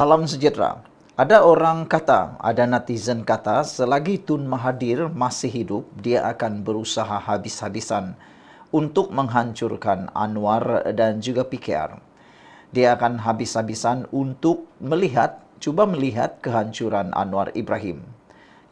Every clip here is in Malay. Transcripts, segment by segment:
Salam sejahtera. Ada orang kata, ada netizen kata, selagi Tun Mahathir masih hidup, dia akan berusaha habis-habisan untuk menghancurkan Anwar dan juga PKR. Dia akan habis-habisan untuk melihat, cuba melihat kehancuran Anwar Ibrahim.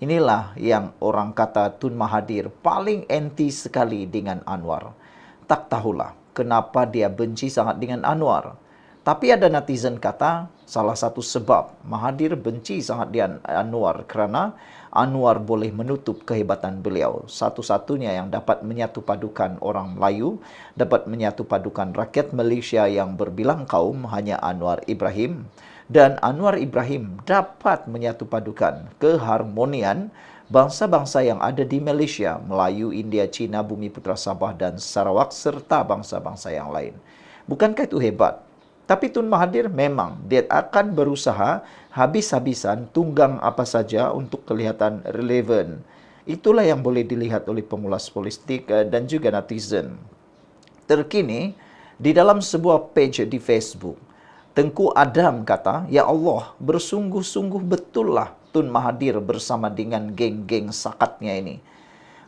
Inilah yang orang kata Tun Mahathir paling anti sekali dengan Anwar. Tak tahulah kenapa dia benci sangat dengan Anwar. Tapi ada netizen kata salah satu sebab Mahathir benci sangat dengan Anwar kerana Anwar boleh menutup kehebatan beliau. Satu-satunya yang dapat menyatu padukan orang Melayu, dapat menyatu padukan rakyat Malaysia yang berbilang kaum hanya Anwar Ibrahim. Dan Anwar Ibrahim dapat menyatu padukan keharmonian bangsa-bangsa yang ada di Malaysia, Melayu, India, Cina, Bumi Putra Sabah dan Sarawak serta bangsa-bangsa yang lain. Bukankah itu hebat? Tapi Tun Mahathir memang dia akan berusaha habis-habisan tunggang apa saja untuk kelihatan relevan. Itulah yang boleh dilihat oleh pengulas politik eh, dan juga netizen. Terkini, di dalam sebuah page di Facebook, Tengku Adam kata, Ya Allah, bersungguh-sungguh betullah Tun Mahathir bersama dengan geng-geng sakatnya ini.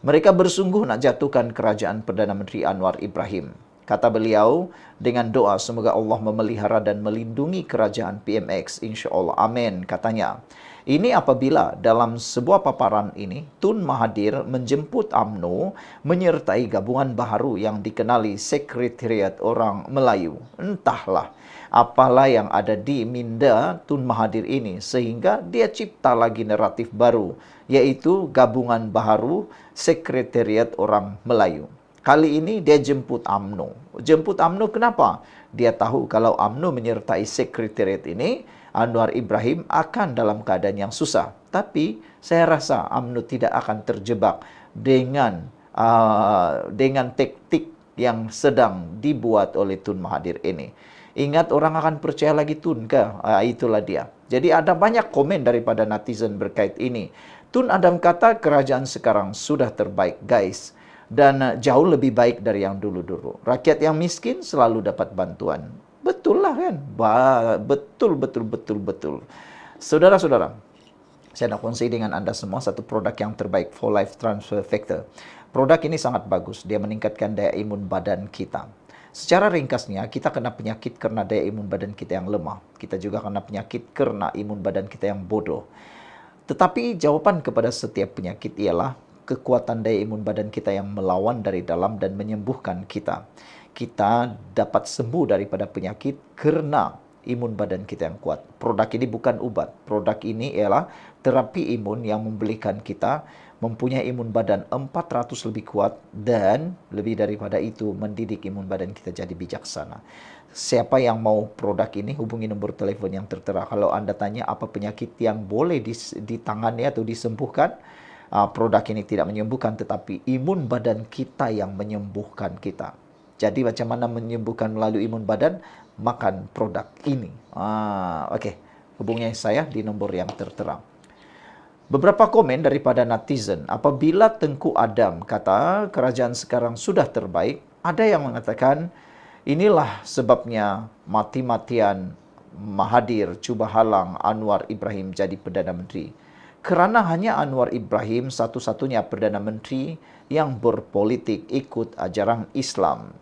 Mereka bersungguh nak jatuhkan kerajaan Perdana Menteri Anwar Ibrahim. Kata beliau, dengan doa semoga Allah memelihara dan melindungi kerajaan PMX, insya Allah. Amin, katanya. Ini apabila dalam sebuah paparan ini, Tun Mahathir menjemput AMNO menyertai gabungan baharu yang dikenali Sekretariat Orang Melayu. Entahlah apalah yang ada di minda Tun Mahathir ini sehingga dia cipta lagi naratif baru, yaitu gabungan baharu Sekretariat Orang Melayu. Kali ini dia jemput AMNO. Jemput AMNO kenapa? Dia tahu kalau AMNO menyertai sekretariat ini, Anwar Ibrahim akan dalam keadaan yang susah. Tapi saya rasa AMNO tidak akan terjebak dengan uh, dengan taktik yang sedang dibuat oleh Tun Mahathir ini. Ingat orang akan percaya lagi Tun ke? Uh, itulah dia. Jadi ada banyak komen daripada netizen berkait ini. Tun Adam kata kerajaan sekarang sudah terbaik guys dan uh, jauh lebih baik dari yang dulu-dulu. Rakyat yang miskin selalu dapat bantuan. Betul lah kan? Ba betul, betul, betul, betul. Saudara-saudara, saya nak kongsi dengan anda semua satu produk yang terbaik, For Life Transfer Factor. Produk ini sangat bagus. Dia meningkatkan daya imun badan kita. Secara ringkasnya, kita kena penyakit karena daya imun badan kita yang lemah. Kita juga kena penyakit karena imun badan kita yang bodoh. Tetapi jawapan kepada setiap penyakit ialah kekuatan daya imun badan kita yang melawan dari dalam dan menyembuhkan kita. Kita dapat sembuh daripada penyakit kerana imun badan kita yang kuat. Produk ini bukan ubat. Produk ini ialah terapi imun yang memberikan kita mempunyai imun badan 400 lebih kuat dan lebih daripada itu mendidik imun badan kita jadi bijaksana. Siapa yang mau produk ini hubungi nombor telefon yang tertera. Kalau anda tanya apa penyakit yang boleh ditangani atau disembuhkan, uh, produk ini tidak menyembuhkan tetapi imun badan kita yang menyembuhkan kita. Jadi macam mana menyembuhkan melalui imun badan? Makan produk ini. Ah, Okey, hubungi saya di nombor yang tertera. Beberapa komen daripada netizen, apabila Tengku Adam kata kerajaan sekarang sudah terbaik, ada yang mengatakan inilah sebabnya mati-matian Mahathir cuba halang Anwar Ibrahim jadi Perdana Menteri kerana hanya Anwar Ibrahim satu-satunya Perdana Menteri yang berpolitik ikut ajaran Islam.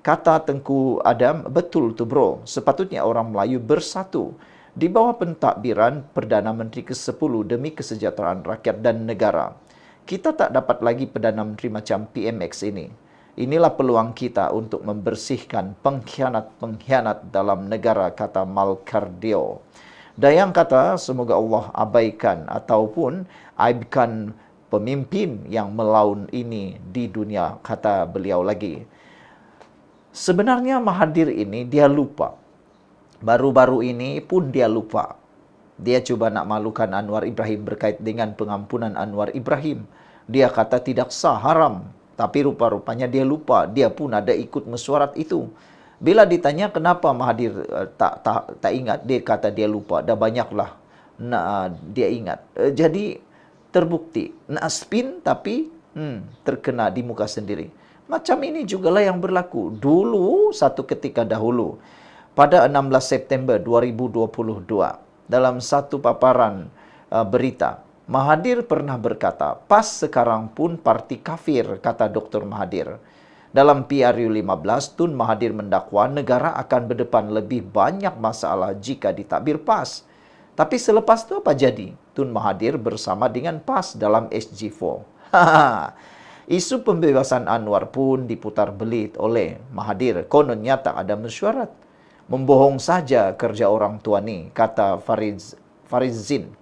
Kata Tengku Adam, betul tu bro, sepatutnya orang Melayu bersatu di bawah pentadbiran Perdana Menteri ke-10 demi kesejahteraan rakyat dan negara. Kita tak dapat lagi Perdana Menteri macam PMX ini. Inilah peluang kita untuk membersihkan pengkhianat-pengkhianat dalam negara, kata Malcardio. Dayang kata, semoga Allah abaikan ataupun aibkan pemimpin yang melaun ini di dunia, kata beliau lagi. Sebenarnya Mahathir ini dia lupa. Baru-baru ini pun dia lupa. Dia cuba nak malukan Anwar Ibrahim berkait dengan pengampunan Anwar Ibrahim. Dia kata tidak sah, haram. Tapi rupa-rupanya dia lupa. Dia pun ada ikut mesyuarat itu. Bila ditanya kenapa Mahathir uh, tak tak tak ingat, dia kata dia lupa. Dah banyaklah nak uh, dia ingat. Uh, jadi terbukti nak spin tapi hmm, terkena di muka sendiri. Macam ini jugalah yang berlaku. Dulu satu ketika dahulu pada 16 September 2022 dalam satu paparan uh, berita. Mahathir pernah berkata, pas sekarang pun parti kafir, kata Dr. Mahathir. Dalam PRU 15, Tun Mahathir mendakwa negara akan berdepan lebih banyak masalah jika ditakbir PAS. Tapi selepas itu apa jadi? Tun Mahathir bersama dengan PAS dalam SG4. Isu pembebasan Anwar pun diputar belit oleh Mahathir. Kononnya tak ada mesyuarat. Membohong saja kerja orang tua ni, kata Fariz, Farizin.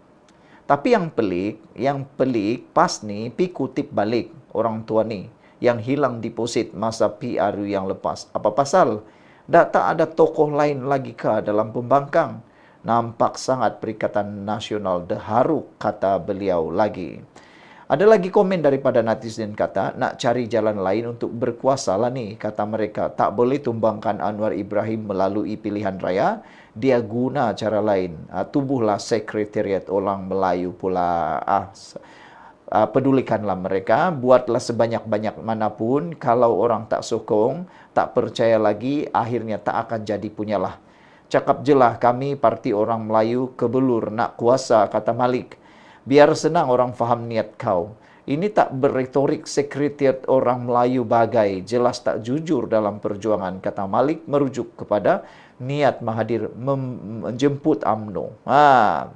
Tapi yang pelik, yang pelik pas ni pi kutip balik orang tua ni yang hilang deposit masa PRU yang lepas. Apa pasal? Dah tak ada tokoh lain lagi ke dalam pembangkang? Nampak sangat Perikatan Nasional deharu, kata beliau lagi. Ada lagi komen daripada netizen kata, nak cari jalan lain untuk berkuasa lah ni, kata mereka. Tak boleh tumbangkan Anwar Ibrahim melalui pilihan raya, dia guna cara lain. Uh, tubuhlah sekretariat orang Melayu pula. Ah, uh, pedulikanlah mereka, buatlah sebanyak-banyak manapun. Kalau orang tak sokong, tak percaya lagi, akhirnya tak akan jadi punyalah. Cakap jelah kami parti orang Melayu kebelur nak kuasa, kata Malik biar senang orang faham niat kau. Ini tak berretorik sekretariat orang Melayu bagai, jelas tak jujur dalam perjuangan, kata Malik merujuk kepada niat Mahathir menjemput AMNO. Ha.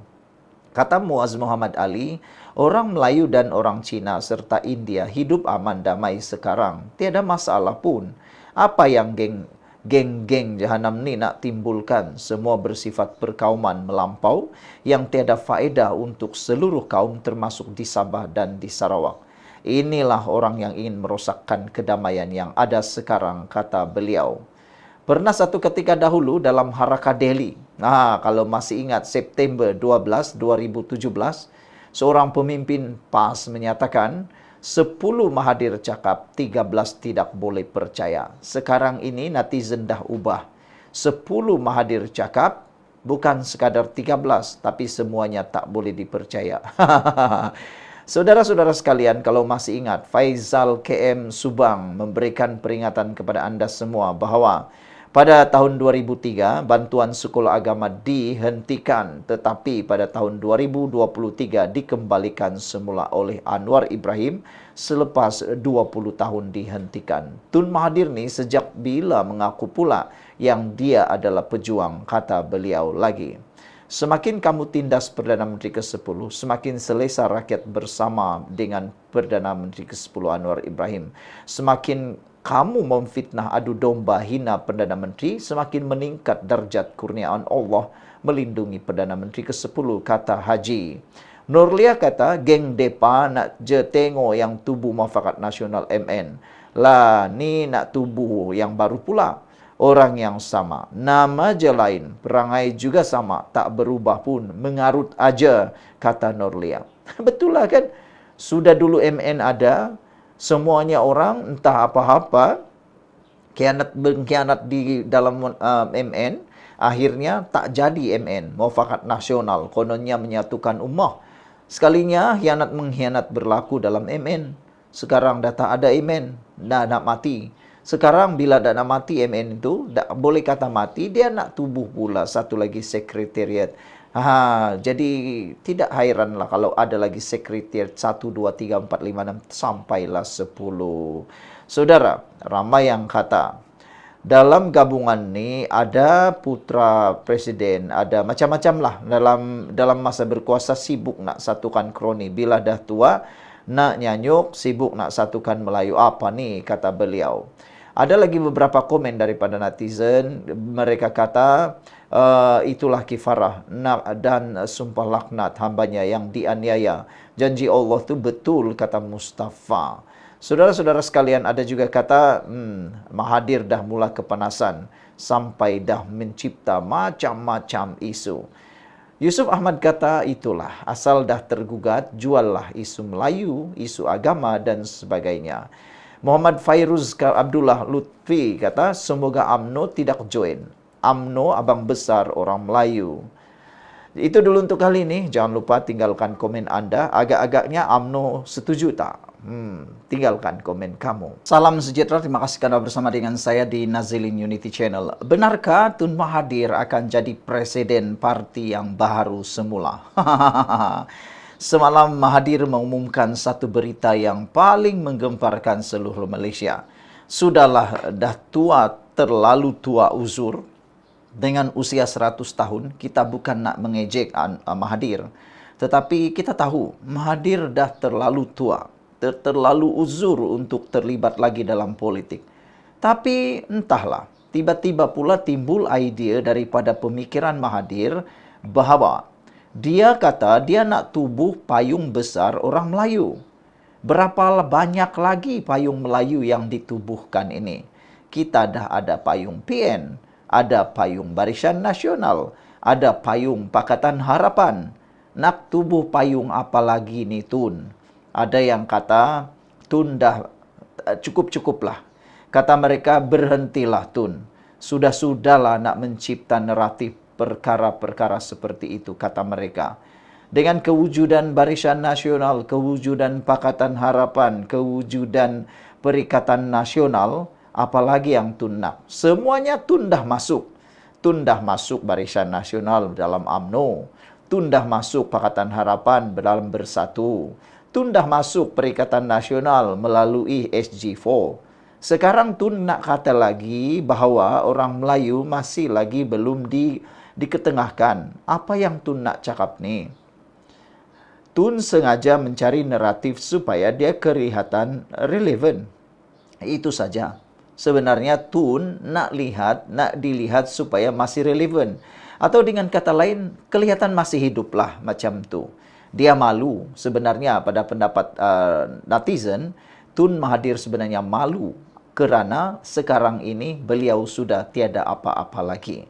Kata Muaz Muhammad Ali, orang Melayu dan orang Cina serta India hidup aman damai sekarang. Tiada masalah pun. Apa yang geng geng-geng jahanam ni nak timbulkan semua bersifat perkauman melampau yang tiada faedah untuk seluruh kaum termasuk di Sabah dan di Sarawak. Inilah orang yang ingin merosakkan kedamaian yang ada sekarang, kata beliau. Pernah satu ketika dahulu dalam Haraka Delhi, nah, kalau masih ingat September 12, 2017, seorang pemimpin PAS menyatakan, Sepuluh Mahathir cakap, tiga belas tidak boleh percaya. Sekarang ini netizen dah ubah. Sepuluh Mahathir cakap, bukan sekadar tiga belas, tapi semuanya tak boleh dipercaya. Saudara-saudara sekalian, kalau masih ingat, Faizal KM Subang memberikan peringatan kepada anda semua bahawa pada tahun 2003, bantuan sekolah agama dihentikan tetapi pada tahun 2023 dikembalikan semula oleh Anwar Ibrahim selepas 20 tahun dihentikan. Tun Mahathir ni sejak bila mengaku pula yang dia adalah pejuang, kata beliau lagi. Semakin kamu tindas Perdana Menteri ke-10, semakin selesa rakyat bersama dengan Perdana Menteri ke-10 Anwar Ibrahim. Semakin kamu memfitnah adu domba hina Perdana Menteri, semakin meningkat darjat kurniaan Allah melindungi Perdana Menteri ke-10, kata Haji. Nurlia kata, geng depa nak je tengok yang tubuh mafakat nasional MN. Lah, ni nak tubuh yang baru pula. Orang yang sama. Nama je lain. Perangai juga sama. Tak berubah pun. Mengarut aja, kata Nurlia. Betul lah kan? Sudah dulu MN ada, semuanya orang entah apa-apa kianat berkhianat di dalam uh, MN akhirnya tak jadi MN mufakat nasional. Kononnya menyatukan ummah. Sekalinya khianat mengkhianat berlaku dalam MN sekarang dah tak ada MN dah nak mati. Sekarang bila dah nak mati MN itu tak boleh kata mati dia nak tubuh pula. Satu lagi sekretariat Ha, jadi tidak hairanlah kalau ada lagi sekretariat 1, 2, 3, 4, 5, 6 sampailah 10. Saudara, ramai yang kata dalam gabungan ni ada putra presiden, ada macam-macam lah dalam dalam masa berkuasa sibuk nak satukan kroni. Bila dah tua, nak nyanyuk, sibuk nak satukan Melayu. Apa ni kata beliau. Ada lagi beberapa komen daripada netizen. Mereka kata, uh, itulah kifarah dan sumpah laknat hambanya yang dianiaya. Janji Allah tu betul kata Mustafa. Saudara-saudara sekalian ada juga kata hmm, Mahathir dah mula kepanasan sampai dah mencipta macam-macam isu. Yusuf Ahmad kata itulah asal dah tergugat juallah isu Melayu, isu agama dan sebagainya. Muhammad Fairuz Abdullah Lutfi kata semoga AMNO tidak join. AMNO abang besar orang Melayu. Itu dulu untuk kali ini. Jangan lupa tinggalkan komen anda. Agak-agaknya AMNO setuju tak? Hmm, tinggalkan komen kamu. Salam sejahtera. Terima kasih kerana bersama dengan saya di Nazilin Unity Channel. Benarkah Tun Mahathir akan jadi presiden parti yang baru semula? Semalam Mahathir mengumumkan satu berita yang paling menggemparkan seluruh Malaysia. Sudahlah dah tua, terlalu tua uzur dengan usia 100 tahun, kita bukan nak mengejek uh, Mahathir. Tetapi kita tahu Mahathir dah terlalu tua, ter- terlalu uzur untuk terlibat lagi dalam politik. Tapi entahlah, tiba-tiba pula timbul idea daripada pemikiran Mahathir bahawa dia kata dia nak tubuh payung besar orang Melayu. Berapa banyak lagi payung Melayu yang ditubuhkan ini? Kita dah ada payung PN, ada payung Barisan Nasional, ada payung Pakatan Harapan. Nak tubuh payung apa lagi ni Tun? Ada yang kata Tun dah eh, cukup-cukuplah. Kata mereka berhentilah Tun. Sudah-sudahlah nak mencipta naratif perkara-perkara seperti itu kata mereka. Dengan kewujudan Barisan Nasional, kewujudan Pakatan Harapan, kewujudan Perikatan Nasional, apalagi yang Tun nak. Semuanya Tun dah masuk. Tun dah masuk Barisan Nasional dalam AMNO. Tun dah masuk Pakatan Harapan dalam Bersatu. Tun dah masuk Perikatan Nasional melalui SG4. Sekarang Tun nak kata lagi bahawa orang Melayu masih lagi belum di diketengahkan. Apa yang Tun nak cakap ni? Tun sengaja mencari naratif supaya dia kelihatan relevan. Itu saja sebenarnya Tun nak lihat, nak dilihat supaya masih relevan. Atau dengan kata lain, kelihatan masih hiduplah macam tu. Dia malu sebenarnya pada pendapat uh, netizen, Tun Mahathir sebenarnya malu kerana sekarang ini beliau sudah tiada apa-apa lagi.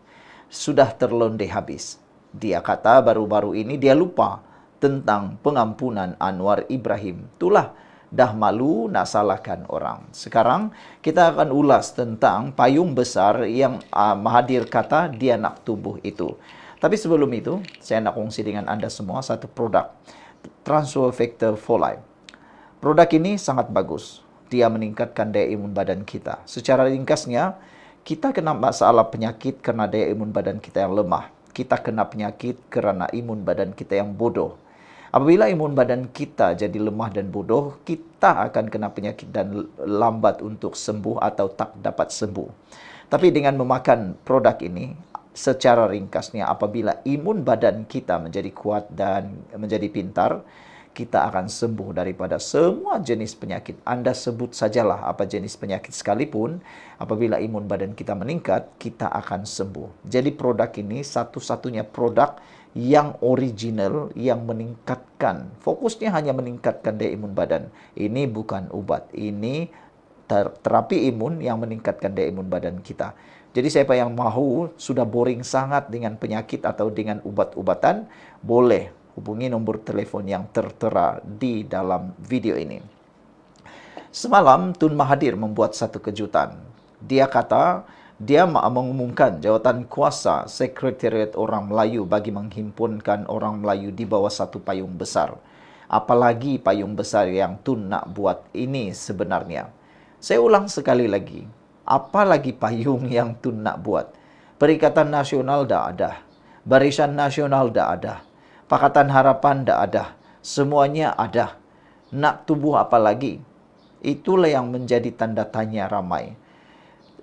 Sudah terlonde habis. Dia kata baru-baru ini dia lupa tentang pengampunan Anwar Ibrahim. Itulah dah malu nak salahkan orang. Sekarang kita akan ulas tentang payung besar yang uh, Mahathir kata dia nak tubuh itu. Tapi sebelum itu, saya nak kongsi dengan anda semua satu produk. Transfer Factor for Life. Produk ini sangat bagus. Dia meningkatkan daya imun badan kita. Secara ringkasnya, kita kena masalah penyakit kerana daya imun badan kita yang lemah. Kita kena penyakit kerana imun badan kita yang bodoh. Apabila imun badan kita jadi lemah dan bodoh, kita akan kena penyakit dan lambat untuk sembuh atau tak dapat sembuh. Tapi dengan memakan produk ini, secara ringkasnya apabila imun badan kita menjadi kuat dan menjadi pintar, kita akan sembuh daripada semua jenis penyakit. Anda sebut sajalah apa jenis penyakit sekalipun, apabila imun badan kita meningkat, kita akan sembuh. Jadi produk ini satu-satunya produk yang original yang meningkatkan fokusnya hanya meningkatkan daya imun badan ini bukan ubat ini terapi imun yang meningkatkan daya imun badan kita jadi siapa yang mahu sudah boring sangat dengan penyakit atau dengan ubat-ubatan boleh hubungi nombor telefon yang tertera di dalam video ini semalam Tun Mahathir membuat satu kejutan dia kata dia mengumumkan jawatan kuasa Sekretariat Orang Melayu bagi menghimpunkan orang Melayu di bawah satu payung besar. Apalagi payung besar yang Tun nak buat ini sebenarnya. Saya ulang sekali lagi. Apalagi payung yang Tun nak buat. Perikatan Nasional dah ada. Barisan Nasional dah ada. Pakatan Harapan dah ada. Semuanya ada. Nak tubuh apa lagi? Itulah yang menjadi tanda tanya ramai.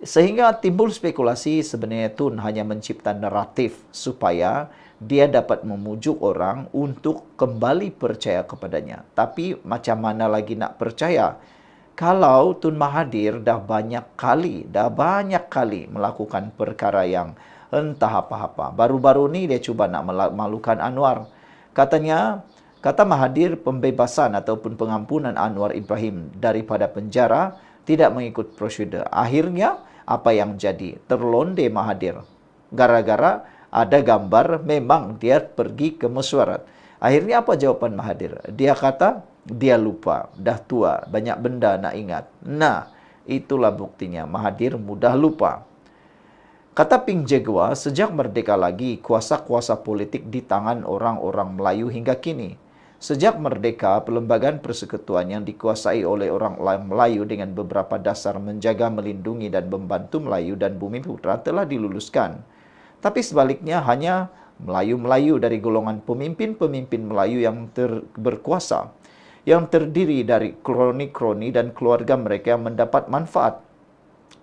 Sehingga timbul spekulasi sebenarnya Tun hanya mencipta naratif supaya dia dapat memujuk orang untuk kembali percaya kepadanya. Tapi macam mana lagi nak percaya? Kalau Tun Mahathir dah banyak kali, dah banyak kali melakukan perkara yang entah apa-apa. Baru-baru ni dia cuba nak malukan Anwar. Katanya, kata Mahathir pembebasan ataupun pengampunan Anwar Ibrahim daripada penjara tidak mengikut prosedur. Akhirnya, apa yang jadi? Terlonde Mahathir. Gara-gara ada gambar memang dia pergi ke mesyuarat. Akhirnya apa jawaban Mahathir? Dia kata dia lupa. Dah tua. Banyak benda nak ingat. Nah itulah buktinya. Mahathir mudah lupa Kata Ping Jegwa, sejak merdeka lagi, kuasa-kuasa politik di tangan orang-orang Melayu hingga kini. Sejak merdeka, perlembagaan persekutuan yang dikuasai oleh orang Melayu dengan beberapa dasar menjaga, melindungi dan membantu Melayu dan Bumi Putra telah diluluskan. Tapi sebaliknya hanya Melayu-Melayu dari golongan pemimpin-pemimpin Melayu yang ter berkuasa yang terdiri dari kroni-kroni dan keluarga mereka yang mendapat manfaat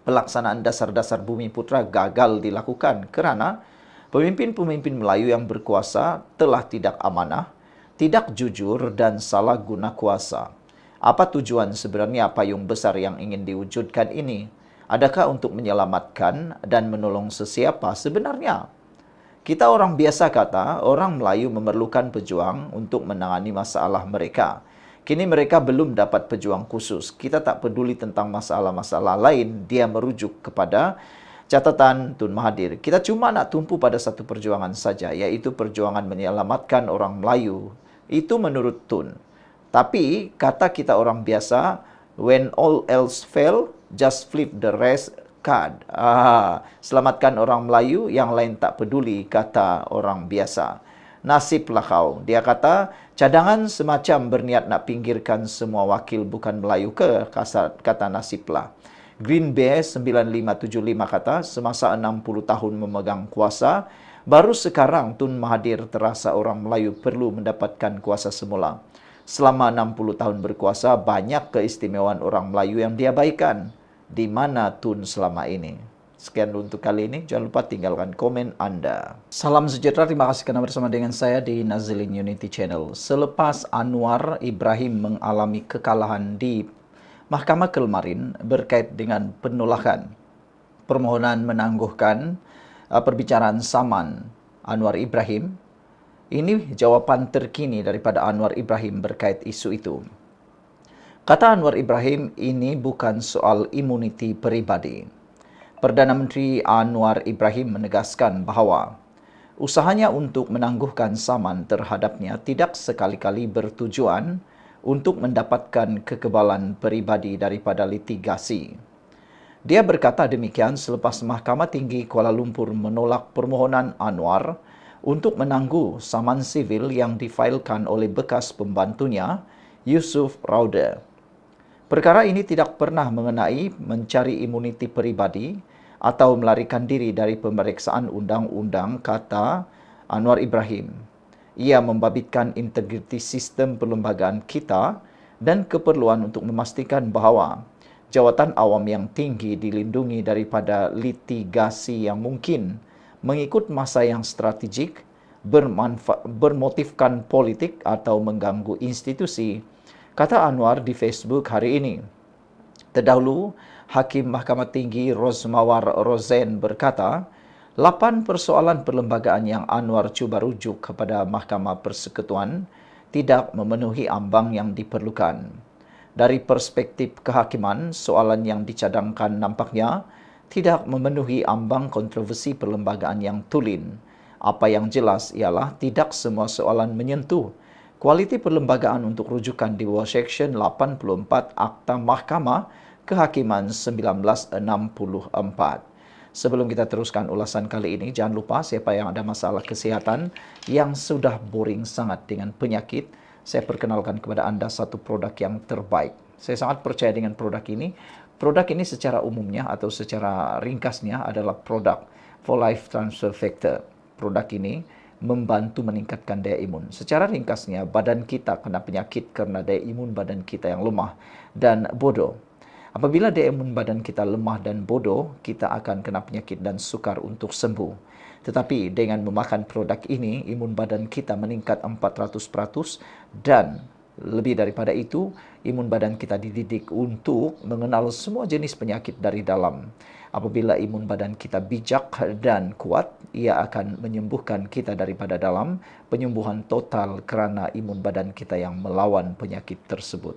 pelaksanaan dasar-dasar bumi putra gagal dilakukan kerana pemimpin-pemimpin Melayu yang berkuasa telah tidak amanah, tidak jujur dan salah guna kuasa. Apa tujuan sebenarnya payung besar yang ingin diwujudkan ini? Adakah untuk menyelamatkan dan menolong sesiapa sebenarnya? Kita orang biasa kata, orang Melayu memerlukan pejuang untuk menangani masalah mereka. Kini mereka belum dapat pejuang khusus. Kita tak peduli tentang masalah-masalah lain. Dia merujuk kepada catatan Tun Mahathir. Kita cuma nak tumpu pada satu perjuangan saja, iaitu perjuangan menyelamatkan orang Melayu. Itu menurut Tun. Tapi kata kita orang biasa, when all else fail, just flip the rest card. Ah, selamatkan orang Melayu, yang lain tak peduli, kata orang biasa nasiblah kau. Dia kata, cadangan semacam berniat nak pinggirkan semua wakil bukan Melayu ke, kata nasiblah. Green Bay 9575 kata, semasa 60 tahun memegang kuasa, baru sekarang Tun Mahathir terasa orang Melayu perlu mendapatkan kuasa semula. Selama 60 tahun berkuasa, banyak keistimewaan orang Melayu yang diabaikan. Di mana Tun selama ini? Sekian untuk kali ini. Jangan lupa tinggalkan komen anda. Salam sejahtera. Terima kasih kerana bersama dengan saya di Nazilin Unity Channel. Selepas Anwar Ibrahim mengalami kekalahan di Mahkamah Kelmarin berkait dengan penolakan permohonan menangguhkan uh, perbicaraan saman Anwar Ibrahim, ini jawapan terkini daripada Anwar Ibrahim berkait isu itu. Kata Anwar Ibrahim, ini bukan soal imuniti peribadi. Perdana Menteri Anwar Ibrahim menegaskan bahawa usahanya untuk menangguhkan saman terhadapnya tidak sekali-kali bertujuan untuk mendapatkan kekebalan peribadi daripada litigasi. Dia berkata demikian selepas Mahkamah Tinggi Kuala Lumpur menolak permohonan Anwar untuk menangguh saman sivil yang difailkan oleh bekas pembantunya, Yusuf Rauda. Perkara ini tidak pernah mengenai mencari imuniti peribadi atau melarikan diri dari pemeriksaan undang-undang kata Anwar Ibrahim. Ia membabitkan integriti sistem perlembagaan kita dan keperluan untuk memastikan bahawa jawatan awam yang tinggi dilindungi daripada litigasi yang mungkin mengikut masa yang strategik, bermotifkan politik atau mengganggu institusi, kata Anwar di Facebook hari ini. Terdahulu, Hakim Mahkamah Tinggi Rosmawar Rozen berkata, lapan persoalan perlembagaan yang Anwar cuba rujuk kepada Mahkamah Persekutuan tidak memenuhi ambang yang diperlukan. Dari perspektif kehakiman, soalan yang dicadangkan nampaknya tidak memenuhi ambang kontroversi perlembagaan yang tulen. Apa yang jelas ialah tidak semua soalan menyentuh kualiti perlembagaan untuk rujukan di bawah Seksyen 84 Akta Mahkamah Kehakiman 1964. Sebelum kita teruskan ulasan kali ini, jangan lupa siapa yang ada masalah kesihatan yang sudah boring sangat dengan penyakit, saya perkenalkan kepada anda satu produk yang terbaik. Saya sangat percaya dengan produk ini. Produk ini secara umumnya atau secara ringkasnya adalah produk for life transfer factor. Produk ini membantu meningkatkan daya imun. Secara ringkasnya, badan kita kena penyakit karena daya imun badan kita yang lemah dan bodoh. Apabila daya imun badan kita lemah dan bodoh, kita akan kena penyakit dan sukar untuk sembuh. Tetapi dengan memakan produk ini, imun badan kita meningkat 400% dan lebih daripada itu, imun badan kita dididik untuk mengenal semua jenis penyakit dari dalam. Apabila imun badan kita bijak dan kuat, ia akan menyembuhkan kita daripada dalam penyembuhan total kerana imun badan kita yang melawan penyakit tersebut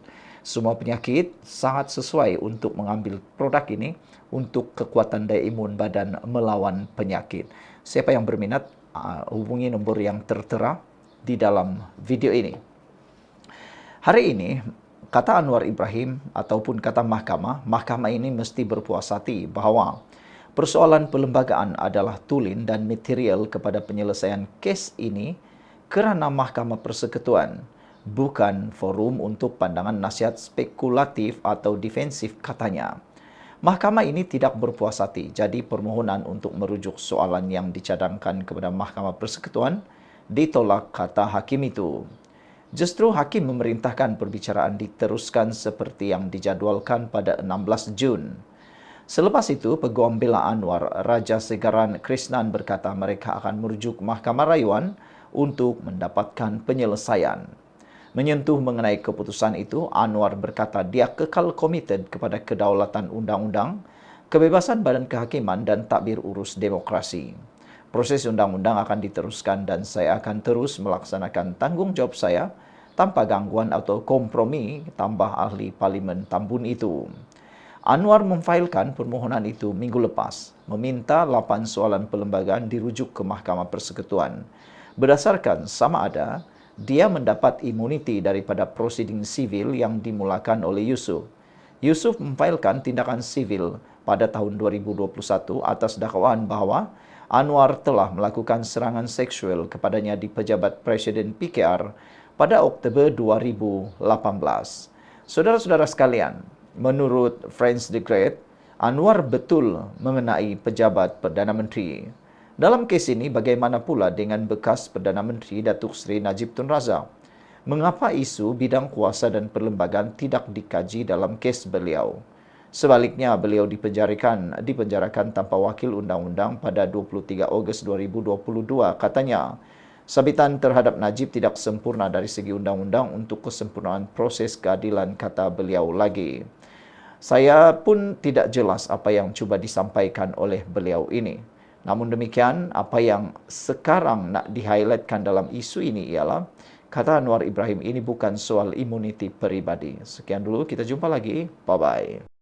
semua penyakit sangat sesuai untuk mengambil produk ini untuk kekuatan daya imun badan melawan penyakit. Siapa yang berminat, uh, hubungi nombor yang tertera di dalam video ini. Hari ini, kata Anwar Ibrahim ataupun kata mahkamah, mahkamah ini mesti berpuas hati bahawa Persoalan perlembagaan adalah tulin dan material kepada penyelesaian kes ini kerana Mahkamah Persekutuan bukan forum untuk pandangan nasihat spekulatif atau defensif katanya. Mahkamah ini tidak berpuas hati, jadi permohonan untuk merujuk soalan yang dicadangkan kepada Mahkamah Persekutuan ditolak kata hakim itu. Justru hakim memerintahkan perbicaraan diteruskan seperti yang dijadualkan pada 16 Jun. Selepas itu, Peguam Bela Anwar Raja Segaran Krisnan berkata mereka akan merujuk Mahkamah Rayuan untuk mendapatkan penyelesaian. Menyentuh mengenai keputusan itu, Anwar berkata dia kekal komited kepada kedaulatan undang-undang, kebebasan badan kehakiman dan takbir urus demokrasi. Proses undang-undang akan diteruskan dan saya akan terus melaksanakan tanggungjawab saya tanpa gangguan atau kompromi tambah ahli parlimen Tambun itu. Anwar memfailkan permohonan itu minggu lepas, meminta 8 soalan perlembagaan dirujuk ke Mahkamah Persekutuan. Berdasarkan sama ada dia mendapat imuniti daripada prosiding sivil yang dimulakan oleh Yusuf. Yusuf memfailkan tindakan sivil pada tahun 2021 atas dakwaan bahawa Anwar telah melakukan serangan seksual kepadanya di pejabat Presiden PKR pada Oktober 2018. Saudara-saudara sekalian, menurut Friends the Great, Anwar betul mengenai pejabat Perdana Menteri. Dalam kes ini, bagaimana pula dengan bekas Perdana Menteri Datuk Seri Najib Tun Razak? Mengapa isu bidang kuasa dan perlembagaan tidak dikaji dalam kes beliau? Sebaliknya, beliau dipenjarakan, dipenjarakan tanpa wakil undang-undang pada 23 Ogos 2022. Katanya, sabitan terhadap Najib tidak sempurna dari segi undang-undang untuk kesempurnaan proses keadilan, kata beliau lagi. Saya pun tidak jelas apa yang cuba disampaikan oleh beliau ini. Namun demikian, apa yang sekarang nak di-highlightkan dalam isu ini ialah kata Anwar Ibrahim ini bukan soal imuniti peribadi. Sekian dulu, kita jumpa lagi. Bye-bye.